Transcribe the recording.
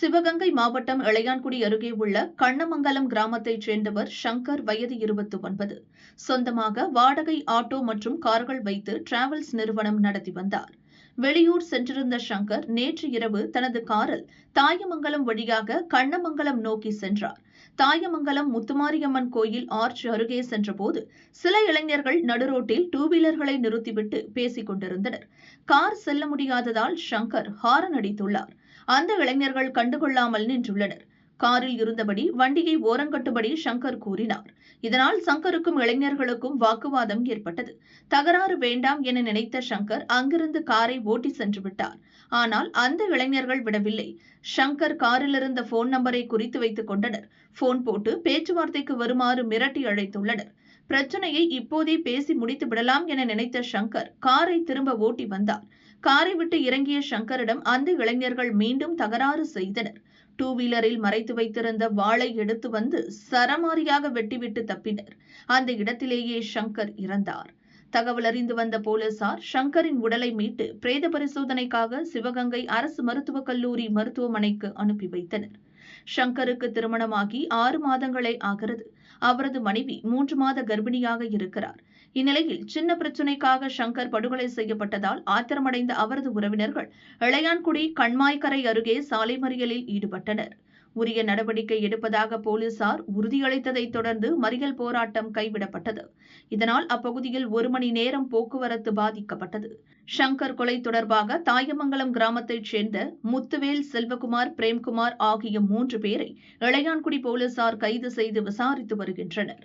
சிவகங்கை மாவட்டம் இளையான்குடி அருகே உள்ள கண்ணமங்கலம் கிராமத்தைச் சேர்ந்தவர் சங்கர் வயது இருபத்தி ஒன்பது சொந்தமாக வாடகை ஆட்டோ மற்றும் கார்கள் வைத்து டிராவல்ஸ் நிறுவனம் நடத்தி வந்தார். வெளியூர் சென்றிருந்த சங்கர் நேற்று இரவு தனது காரில் தாயமங்கலம் வழியாக கண்ணமங்கலம் நோக்கி சென்றார். தாயமங்கலம் முத்துமாரியம்மன் கோயில் ஆர்ச் அருகே சென்றபோது சில இளைஞர்கள் நடுரோட்டில் டூ வீலர்களை நிறுத்திவிட்டு பேசிக் கொண்டிருந்தனர். கார் செல்ல முடியாததால் சங்கர் ஹாரன் அடித்துள்ளார். அந்த இளைஞர்கள் கண்டுகொள்ளாமல் நின்றுள்ளனர். காரில் இருந்தபடி வண்டியை ஓரங்கட்டுபடி சங்கர் கூறினார். இதனால் சங்கருக்கும் இளைஞர்களுக்கும் வாக்குவாதம் ஏற்பட்டது. தகராறு வேண்டாம் என நினைத்த சங்கர் அங்கிருந்து காரை ஓட்டி சென்று விட்டார். ஆனால் அந்த இளைஞர்கள் விடவில்லை. சங்கர் காரில் இருந்த போன் நம்பரை குறித்து வைத்துக் கொண்டனர். போன் போட்டு பேச்சுவார்த்தைக்கு வருமாறு மிரட்டி அழைத்துள்ளனர். பிரச்சனையை இப்போதே பேசி முடித்து விடலாம் என நினைத்த சங்கர் காரை திரும்ப ஓட்டி வந்தார். காரை விட்டு இறங்கிய சங்கரிடம் அந்த இளைஞர்கள் மீண்டும் தகராறு செய்தனர். டூ வீலரில் மறைத்து வைத்திருந்த வாளை எடுத்து வந்து சரமாரியாக வெட்டிவிட்டு தப்பினர். அந்த இடத்திலேயே சங்கர் இறந்தார். தகவல் அறிந்து வந்த போலீசார் சங்கரின் உடலை மீட்டு பிரேத பரிசோதனைக்காக சிவகங்கை அரசு மருத்துவக் கல்லூரி மருத்துவமனைக்கு அனுப்பி வைத்தனர். ஷங்கருக்கு திருமணமாகி ஆறு மாதங்களே ஆகிறது. அவரது மனைவி மூன்று மாத கர்ப்பிணியாக இருக்கிறார். இந்நிலையில் சின்ன பிரச்சினைக்காக ஷங்கர் படுகொலை செய்யப்பட்டதால் ஆத்திரமடைந்த அவரது உறவினர்கள் இளையான்குடி கண்மாய்க்கரை அருகே சாலை மறியலில் ஈடுபட்டனர். உரிய நடவடிக்கை எடுப்பதாக போலீசார் உறுதியளித்ததைத் தொடர்ந்து மறியல் போராட்டம் கைவிடப்பட்டது. இதனால் அப்பகுதியில் ஒரு மணி நேரம் போக்குவரத்து பாதிக்கப்பட்டது. ஷங்கர் கொலை தொடர்பாக தாயமங்கலம் கிராமத்தைச் சேர்ந்த முத்துவேல் செல்வகுமார் பிரேம்குமார் ஆகிய மூன்று பேரை இளையான்குடி போலீசார் கைது செய்து விசாரித்து வருகின்றனர்.